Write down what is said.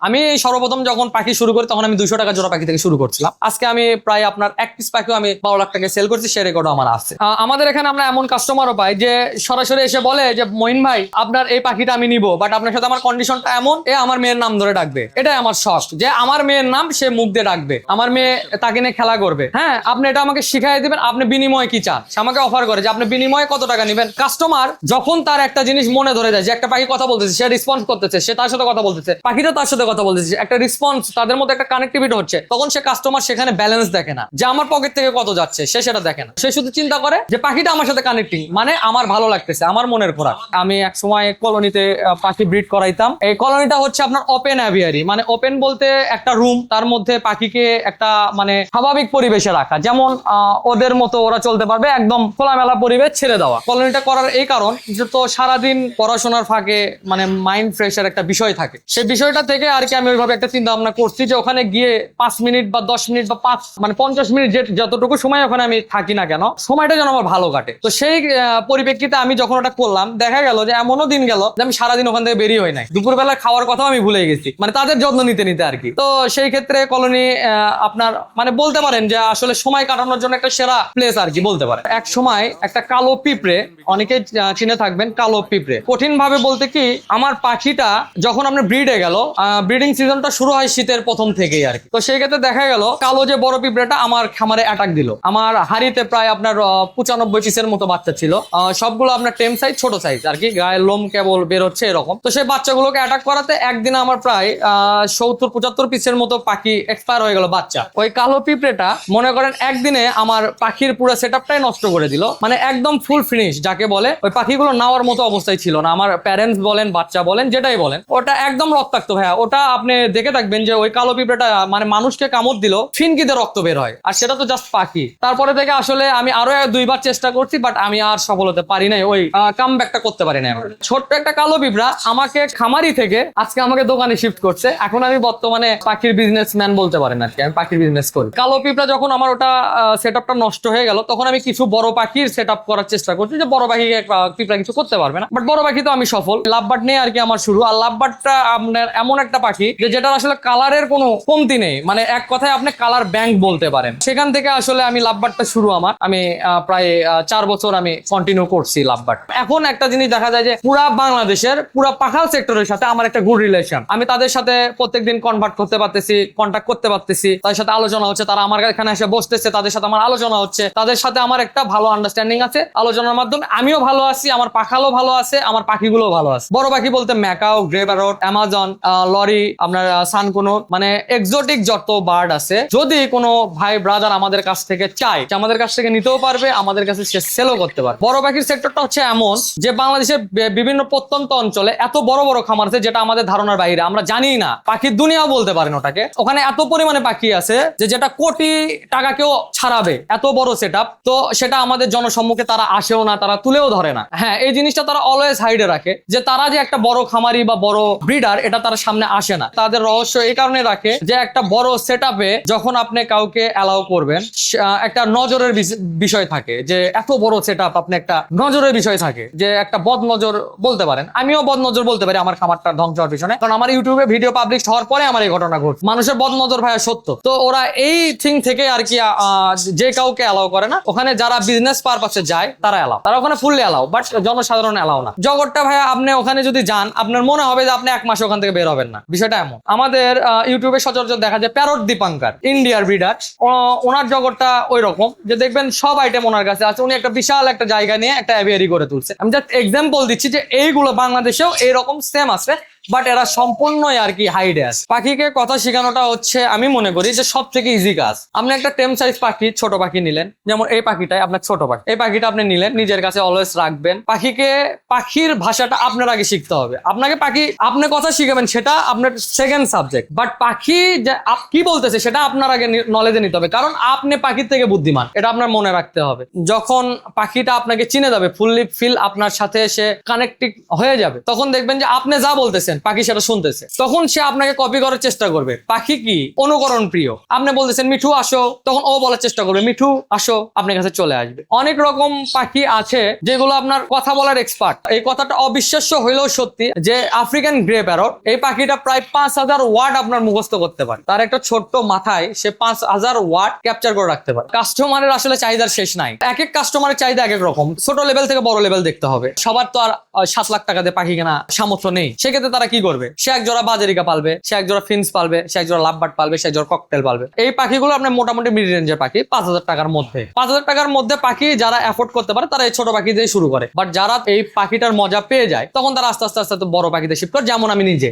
আমি সর্বপ্রথম যখন পাখি শুরু করি, তখন আমি দুশো টাকা জোড়া পাখি থেকে শুরু করছিলাম। আজকে আমি প্রায় আপনার এক পিস পাখিও আমি বারো লাখ টাকা সেল করছি, সে রেকর্ডও আমার আছে। আমাদের এখানে আমরা এমন কাস্টমারও পাই যে সরাসরি এসে বলে যে মইন ভাই, আপনার এই পাখিটা আমি নিব বাট আপনার সাথে আমার কন্ডিশনটা এমন, এ আমার মেয়ের নাম ধরে ডাকবে। এটাই আমার শখ যে আমার মেয়ের নাম সে মুখ দিয়ে ডাকবে। আমার মেয়ে তাকে নিয়ে খেলা করবে। হ্যাঁ আপনি এটা আমাকে শিখাই দিবেন, আপনি বিনিময়ে কি চান? সে আমাকে অফার করে যে, আপনি বিনিময়ে কত টাকা নেবেন? কাস্টমার যখন তার একটা জিনিস মনে ধরে যায় যে একটা পাখি কথা বলতেছে, সে রেসপন্স করতেছে, সে তার সাথে কথা বলতেছে, পাখিটা তার সাথে কথা বলতেছে একটা রেসপন্স তাদের মধ্যে একটা কানেক্টিভিটি হচ্ছে, তখন সে কাস্টমার সেখানে ব্যালেন্স দেখে না। যে আমার পকেট থেকে কত যাচ্ছে, সে সেটা দেখে না। সে শুধু চিন্তা করে যে পাখিটা আমার সাথে কানেক্টিং মানে আমার ভালো লাগতেছে, আমার মনের খোরাক। আমি এক সময় কলোনিতে পাখি ব্রিড করাইতাম। এই কলোনিটা হচ্ছে আপনার ওপেন অ্যাভিয়ারি মানে ওপেন বলতে একটা রুম তার মধ্যে পাখিকে একটা মানে স্বাভাবিক পরিবেশে রাখা। যেমন ওদের মতো ওরা চলতে পারবে, একদম খোলামেলা পরিবেশ ছেড়ে দেওয়া। কলোনিটা করার এই কারণ, যে তো সারাদিন পড়াশোনার ফাঁকে মানে মাইন্ড ফ্রেশের একটা বিষয় থাকে। সেই বিষয়টা থেকে আর কি আমি ওইভাবে একটা চিন্তা ভাবনা করছি যে ওখানে গিয়ে পাঁচ মিনিট বা দশ মিনিট বা পাঁচ মানে পঞ্চাশ মিনিট যে যতটুকু সময় ওখানে আমি থাকি না কেন, সময়টা যেন আমার ভালো কাটে। তো সেই পরিপ্রেক্ষিতে আমি যখন ওটা করলাম, দেখা গেল যে এমনও দিন গেল যে আমি সারাদিন ওখান থেকে বেরিয়ে হই নাই। দুপুরবেলা খাওয়ার কথাও আমি ভুলে গেছি। মানে তাদের যত্ন নিতে নিতে আর কি। তো সেই ক্ষেত্রে কলোনি আপনার মানে বলতে পারেন যে আসলে সময় কাটানোর জন্য একটা সেরা প্লেস আর কি, বলতে পারেন। এক সময় একটা কালো পিঁপড়ে অনেকে চিনে থাকবেন কালো পিঁপড়ে। কঠিন ভাবে বলতে কি, আমার পাখিটা যখন আপনার ব্রিডে গেল ব্রিডিং সিজনটা শুরু হয় শীতের প্রথম থেকেই আর কি। তো সেই ক্ষেত্রে দেখা গেল, কালো যে বড় পিঁপড়েটা আমার খামারে অ্যাটাক দিল। আমার হাড়িতে প্রায় আপনার পঁচানব্বই পিসের মতো বাচ্চা ছিল। সবগুলো আপনার টেম সাইজ ছোট সাইজ আর কি। গায়ের লোম কেবল বের হচ্ছে এরকম। তো সেই বাচ্চাগুলোকে অ্যাটাক করাতে একদিনে আমার প্রায় সত্তর, পঁচাত্তর পিসের মতো পাখি এক্সপায়ার হয়ে গেল বাচ্চা। ওই কালো পিঁপড়েটা, মনে করেন একদিনে আমার পাখির পুরো সেট নষ্ট করে দিল। মানে একদম ফুল ফিনিশ যাকে বলে, ওই পাখিগুলো নেওয়ার মতো অবস্থায় ছিল না। আমার প্যারেন্টস বলেন, বাচ্চা বলেন, যেটাই বলেন। ওটা একদম রক্তাক্ত ভাইয়া। ওটা আপনি দেখে থাকবেন যে ওই কালো পিঁপড়েটা মানে মানুষকে কামড় দিল, ফিনকিতে রক্ত বের হয়। আর সেটা তো জাস্ট পাখি। তারপরে থেকে আসলে আমি আরও দুইবার চেষ্টা করছি বাট আমি আর সফল হতে পারি নাই। ওই কাম ব্যাকটা করতে পারি না ছোট্ট একটা কালো পিঁপড়া আমাকে খামারি থেকে আজকে আমাকে দোকানে শিফট করছে। এখন আমি বর্তমানে পাখির বিজনেসম্যান বলতে পারেন আর কি আমি পাখির বিজনেস করি। কালো পিঁপড়া যখন আমার ওটা সেট আপটা নষ্ট হয়ে গেল, তখন আমি কিছু বড় পাখির সেট আপ করার চেষ্টা করছি যে বড় পাখি পিঁপড়া কিছু করতে পারবে না। বাট বড় পাখি তো আমি সফল। লাভবাট নিয়ে আর কি আমার শুরু। আর লাভবাটটা আপনার এমন একটা পাখি, যে যেটার আসলে কালারের কোনো কমতি নেই। মানে এক কথায় আপনি কালার ব্যাংক বলতে পারেন। সেখান থেকে আসলে আমি লাভবাটটা শুরু আমার। আমি প্রায় চার বছর আমি কন্টিনিউ করছি লাভবাট এখন একটা জিনিস দেখা যায় যে পুরা বাংলাদেশের, পুরা পাখাল সেক্টরের সাথে আমার একটা গুড রিলেশন আমি তাদের সাথে প্রত্যেকদিন কনভার্ট করতে পারতেছি কন্ট্যাক্ট করতে পারতেছি। তাদের সাথে আলোচনা হচ্ছে, তারা আমার এখানে এসে বসতেছে, তাদের সাথে আমার আলোচনা হচ্ছে। তাদের সাথে আমার একটা ভালো আন্ডারস্ট্যান্ডিং আছে আলোচনার মাধ্যমে। আমিও ভালো আছি, আমার পাখালও ভালো আছে, আমার পাখিগুলো ভালো আছে। বড় পাখি বলতে macaw grey parrot Amazon lory আপনার সানকুনো মানে এক্সোটিক যত বার্ড আছে, যদি কোনো ভাই ব্রাদার আমাদের কাছ থেকে চায় আমাদের কাছ থেকে নিতেও পারবে, আমাদের কাছে সে সেলও করতে পারবে। বড় পাখির সেক্টরটা হচ্ছে এমন যে বাংলাদেশের বিভিন্ন প্রত্যন্ত অঞ্চলে এত বড় বড় খামার আছে যেটা আমাদের ধারণার বাইরে। আমরা জানি না, পাখির দুনিয়াও বলতে পারেন ওটাকে। ওখানে এত পরিমাণে পাখি আছে যে যেটা কোটি টাকাকেও ছাড়াবে, এত বড় সেট তো সেটা আমাদের জনসম্মুখে তারা আসেও না, তারা তুলেও ধরে না। হ্যাঁ এই জিনিসটা তারা অলওয়েজ হাইডে রাখে যে তারা যে একটা বড় খামারি বা বড় ব্রিডার এটা তারা সামনে আসে না। তাদের রহস্য এই কারণে রাখে যে একটা বড় সেট যখন আপনি কাউকে অ্যালাউ করবেন একটা নজরের বিষয় থাকে যে এত বড় সেট আপনি একটা নজরের বিষয় থাকে যে একটা বদ নজর বলতে পারেন। আমিও বদ নজর বলতে পারি আমার খামারটা ধ্বংস হওয়ার পিছনে। কারণ আমার ইউটিউবে ভিডিও পাবলিশ হওয়ার পরে আমার এই ঘটনা ঘটছে। মানুষের বদ নজর ভাইয়া সত্য। তো ওরা এই থিং থেকে আর কি যে কাউকে অ্যালাউ করে না, ওখানে যারা বিজনেস পারপাসে যায়, তারা অ্যালাউ তারা ওখানে ফুললি অ্যালাউ বাট জনসাধারণ অ্যালাউ না। জগৎটা ভাইয়া, আপনি ওখানে যদি যান, আপনার মনে হবে যে আপনি এক মাস ওখান থেকে বের হবেন না। বিষয়টা এমন। আমাদের ইউটিউবে সচরাচর দেখা যায় প্যারট দীপাঙ্কার, ইন্ডিয়ার ব্রিডার ওনার জগৎটা ওই রকম যে দেখবেন সব আইটেম ওনার কাছে আছে। উনি একটা বিশাল একটা জায়গা নিয়ে একটা অ্যাভিয়ারি করে তুলছে। আমি জাস্ট এক্সাম্পল দিচ্ছি যে এইগুলো বাংলাদেশেও এইরকম সেম আছে। বাট এরা সম্পূর্ণই আর কি হাইডে আছে পাখিকে কথা শেখানোটা হচ্ছে, আমি মনে করি যে সব থেকে ইজি কাজ। আপনি একটা টেম সাইজ পাখি, ছোট পাখি নিলেন, যেমন এই পাখিটাই আপনার ছোট পাখি। এই পাখিটা আপনি নিলেন, নিজের কাছে অলওয়েজ রাখবেন। পাখিকে পাখির ভাষাটা আপনার আগে শিখতে হবে। আপনাকে পাখি, আপনি কথা শিখাবেন সেটা আপনার সেকেন্ড সাবজেক্ট বাট পাখি যে কি বলতেছে সেটা আপনার আগে নলেজে নিতে হবে। কারণ আপনি পাখির থেকে বুদ্ধিমান, এটা আপনার মনে রাখতে হবে। যখন পাখিটা আপনাকে চিনে যাবে ফুললি ফিল আপনার সাথে সে কানেক্টিভ হয়ে যাবে, তখন দেখবেন যে আপনি যা বলতেছেন বলতেছেন পাখি সেটা শুনতেছে। তখন সে আপনাকে কপি করার চেষ্টা করবে। পাখি কি? অনুকরণ প্রিয়। আপনি বলতেছেন, মিঠু, আসো। তখন ও বলার চেষ্টা করবে, মিঠু, আসো, আপনার কাছে চলে আসবে। অনেক রকম পাখি আছে যেগুলো আপনার কথা বলার এক্সপার্ট এই কথাটা অবিশ্বাস্য হইলেও সত্যি যে আফ্রিকান গ্রে প্যারট এই পাখিটা প্রায় পাঁচ হাজার ওয়ার্ড আপনার মুখস্থ করতে পারে। তার একটা ছোট্ট মাথায় সে পাঁচ হাজার ওয়ার্ড ক্যাপচার করে রাখতে পারে। কাস্টমারের আসলে চাহিদার শেষ নাই। এক এক কাস্টমারের চাহিদা এক এক রকম। ছোট লেভেল থেকে বড় লেভেল দেখতে হবে। সবার তো আর সাত লাখ টাকা দিয়ে পাখি কেনা সামর্থ্য নেই। সেক্ষেত্রে তারা কি করবে? সে এক জোড়া বাজারিকা পালবে, সে এক জোড়া ফিন্স পালবে, সে এক জোড়া লাভবাট পালবে, সে এক জোড়া ককটেল পালবে। এই পাখিগুলো আপনার মোটামুটি মিড রেঞ্জের পাখি, পাঁচ হাজার টাকার মধ্যে। পাঁচ হাজার টাকার মধ্যে পাখি যারা এফোর্ড করতে পারে, তারা এই ছোট পাখি দিয়ে শুরু করে। বাট যারা এই পাখিটার মজা পেয়ে যায়, তখন তারা আস্তে আস্তে আস্তে বড় পাখিতে শিফট করে, যেমন আমি নিজে।